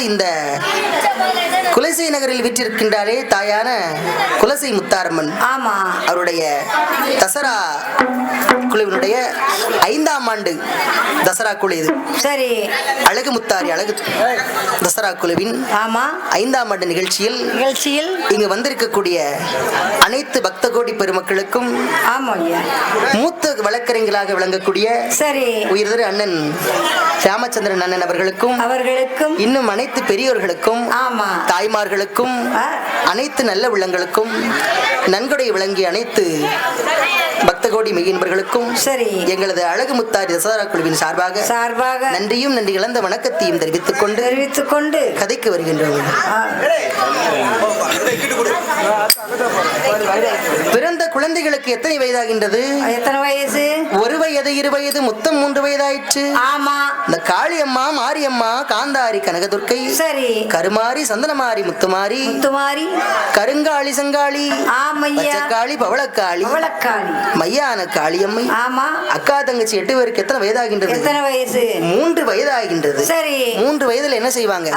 இந்த குலசை நகரில் வீற்றிருக்கின்றாரே தாயான குலசை முத்தாரம்மன். ஆமா. அவருடைய தசரா குழுவினுடைய ஐந்தாம் ஆண்டு தசரா குழு இது. சரி. அழகு முத்தாரி அழகு தசரா குழுவின் ஆமா. ஐந்தாம் ஆண்டு நிகழ்ச்சியில் நிகழ்ச்சியில் இங்கு வந்திருக்கக்கூடிய அனைத்து பக்த கோடி பெருமக்களுக்கும் ஆமா மூத்த வழக்கறிஞர்களாக விளங்கக்கூடிய சரி. உயர்திரு அண்ணன் ராமச்சந்திரன் அண்ணன் அவர்களுக்கும் அவர்களுக்கும் இன்னும் அனைத்து பெரியோர்களுக்கும் ஆமா தாய்மார்களுக்கும். அனைத்து நல்ல உள்ளங்களுக்கும் நன்கொடை விளங்கிய அனைத்து பக்த கோடி மெய்யின்பர்களுக்கும் சரி. எங்களது அழகு முத்தாரி தசரா குழுவின் சார்பாக சார்பாக நன்றியும் நன்றி கலந்த வணக்கத்தையும் தெரிவித்துக் கொண்டு தெரிவித்துக் கொண்டு கதைக்கு வருகின்றோம். பிறந்த குழந்தைகளுக்கு எத்தனை வயதாகின்றது? எத்தனை வயசு? ஒரு வயது இரு வயது மொத்தம் மூன்று வயதாயிற்று. ஆமா. இந்த காளியம்மா மாரியம்மா காந்தாரி கனகதுர்க்கை சரி. கருமாரி சந்தனமாரி முத்துமாரி முத்துமாரி கருங்காளி செங்காளி பச்சைக்காளி பவளக்காளி அவளக்காளி மையான காளியம்மை ஆமா. அக்கா தங்கச்சி எட்டு பேருக்கு எத்தனை வயதாகின்றது? எத்தனை வயசு? மூன்று வயதாகின்றது. சரி. மூன்று வயதுல என்ன செய்வாங்க?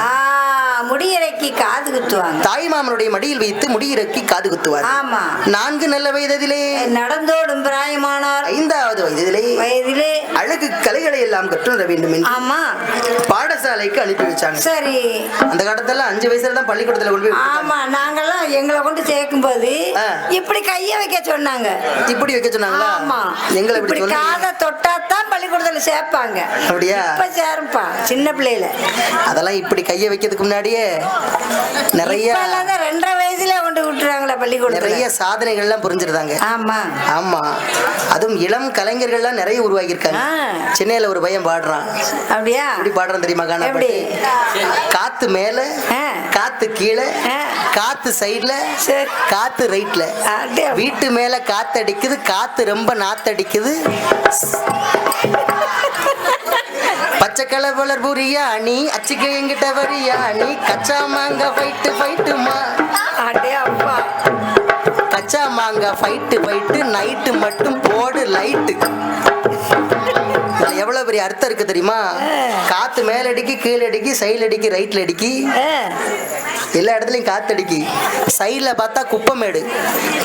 முடியறைக்கு காது குத்துவாங்க. தாய் மாமனுடைய மடியில் வைத்து முடியிறக்கி காது குத்துவார். ஆமா. நான்கு நல்ல வயதிலே நடந்தோடும் பிராயமானார். ஐந்தாவது வயதிலே வயதிலே. அழகு கலைகளை எல்லாம் கற்றுணர வேண்டும் ஆமா. பாடசாலைக்கு அனுப்பி வச்சாங்க. சரி. அந்த காலத்துல அஞ்சு வயசுல தான் பள்ளிக்கூடத்துல கொண்டு போய். ஆமா நாங்கெல்லாம் எங்களை கொண்டு சேர்க்கும் போது. இப்படி கைய வைக்க சொன்னாங்க. இப்படி வைக்க சொன்னாங்களா? ஆமா. எங்களை இப்படி காதை தொட்டாதான் பள்ளிக்கூடத்துல சேர்ப்பாங்க. அப்படியா? இப்ப சேருப்பா சின்ன பிள்ளையில. அதெல்லாம் இப்படி கைய வைக்கிறதுக்கு முன்னாடியே நிறைய தான் ரெண்டரை வயசுல பள்ளிக்கூடத்துல நிறைய சாதனைகள்லாம் புரிஞ்சிருந்தாங்க ஆமா ஆமா அதுவும் இளம் கலைஞர்கள்லாம் நிறைய உருவாகி இருக்காங்க ஆ. சென்னையில ஒரு பையன் பாடுறான் அப்படியா எப்படி பாடுறான் தெரியுமா காணா? காத்து மேல. காத்து கீழே. காத்து சைடுல. காத்து ரைட்ல. வீட்டு மேல காத்து அடிக்குது காத்து ரொம்ப நாத்தடிக்குது பச்சை கலவலர் புரியா நீ அச்சுக்க எங்கிட்ட வரியா நீ கச்சா மாங்க ஃபைட்டு ஃபைட்டுமா அடே அப்பா மாங்க ஃபைட்டு ஃபைட்டு நைட்டு மட்டும் போடு லைட்டு எவ்வளவு பெரிய அர்த்தம் இருக்கு தெரியுமா? காத்து மேல அடிக்கி கீழே அடிக்கி சைடுல அடிக்கி ரைட்ல அடிக்கி. எல்லா இடத்துலயும் காத்து அடிக்கி. சைடுல பார்த்தா குப்பமேடு.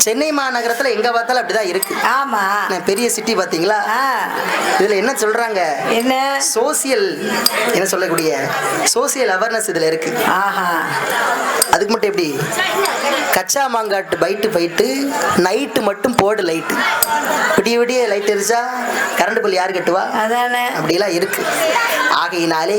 சென்னை மாநகரத்துல எங்க பார்த்தாலும் அப்படிதான் இருக்கு. ஆமா. பெரிய சிட்டி பாத்தீங்களா இதுல என்ன சொல்றாங்க? என்ன? சோசியல் என்ன சொல்லக்கூடிய? சோசியல் அவேர்னஸ் இதுல இருக்கு. ஆஹா. அதுக்கு மட்டும் எப்படி? கச்சா மாங்காட்டு பைட்டு ஃபைட்டு நைட்டு மட்டும் போடு லைட்டு விடிய விடிய லைட் எரிச்சா கரண்ட் பில் யார் கட்டுவா? அதானே. அப்படிலாம் இருக்கு. ஆகையினாலே.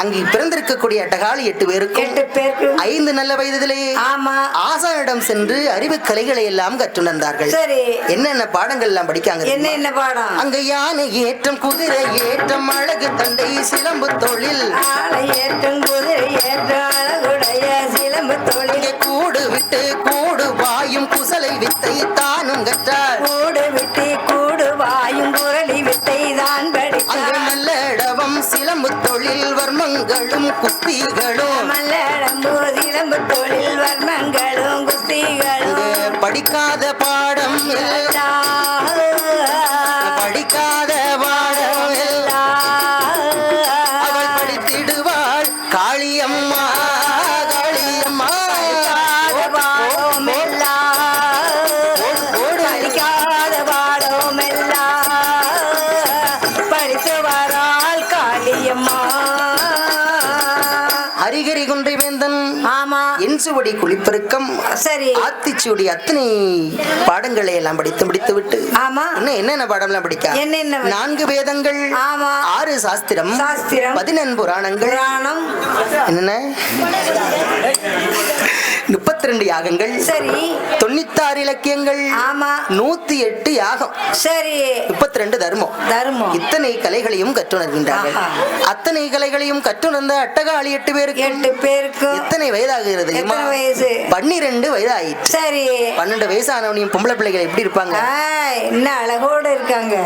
அங்கு பிறந்திருக்கக்கூடிய அட்டகாளி எட்டு பேருக்கும் எட்டு பேருக்கு ஐந்து நல்ல வயதிலே ஆமா. ஆசானிடம் சென்று அறிவு கலைகளை எல்லாம் கற்றுணர்ந்தார்கள். சரி. என்னென்ன பாடங்கள் எல்லாம் படிக்காங்க என்ன? என்ன பாடம்? அங்க யானை ஏற்றம் குதிரை ஏற்றம் அழகு தண்டை சிலம்பு தொழில். ஏற்றும் குதிரை ஏற்றும் அழகுடைய சிலம்பு தொழில். விட்டு கூடு வாயும் குசலை வித்தை தானும் கற்றார். கூடு விட்டு கூடு வாயும் குரலி வித்தை தான் அங்கு படித்தார் நல்ல இடவம் சிலம்பு தொழில் வர்மங்களும் குஸ்திகளும் மல்லடம்பு சிலம்பு தொழில் வர்மங்களும் குஸ்திகளும் படிக்காத பாடம் இல்லை. என்சுவடி குளிப்பெருக்கம் சரி. ஆத்திச்சூடி அத்தனை பாடங்களை எல்லாம் படித்து முடித்து விட்டு ஆமா. இன்னும் என்னென்ன பாடம்லாம் படிக்கா? என்னென்ன? நான்கு வேதங்கள் ஆமா. ஆறு சாஸ்திரம் சாஸ்திரம். பதினெண் புராணங்கள். புராணம். என்னென்ன? முப்பத்தி ரெண்டு யாகங்கள் சரி. தொண்ணூத்தாறு இலக்கியங்கள் ஆமா. நூத்தி எட்டு யாகம் சரி. முப்பத்தி ரெண்டு தர்மம். தர்மம். இத்தனை கலைகளையும் கற்றுணர்கின்றார்கள். அத்தனை கலைகளையும் கற்றுணர்ந்த அட்டகாளி எட்டு பேருக்கு எட்டு பேருக்கும் எத்தனை வயதாகிறது வயசு? பன்னிரெண்டு வயதாயிற்று. சரி. பன்னெண்டு வயசானவனையும் பொம்பளை பிள்ளைகள் எப்படி இருப்பாங்க? என்ன அழகோட இருக்காங்க.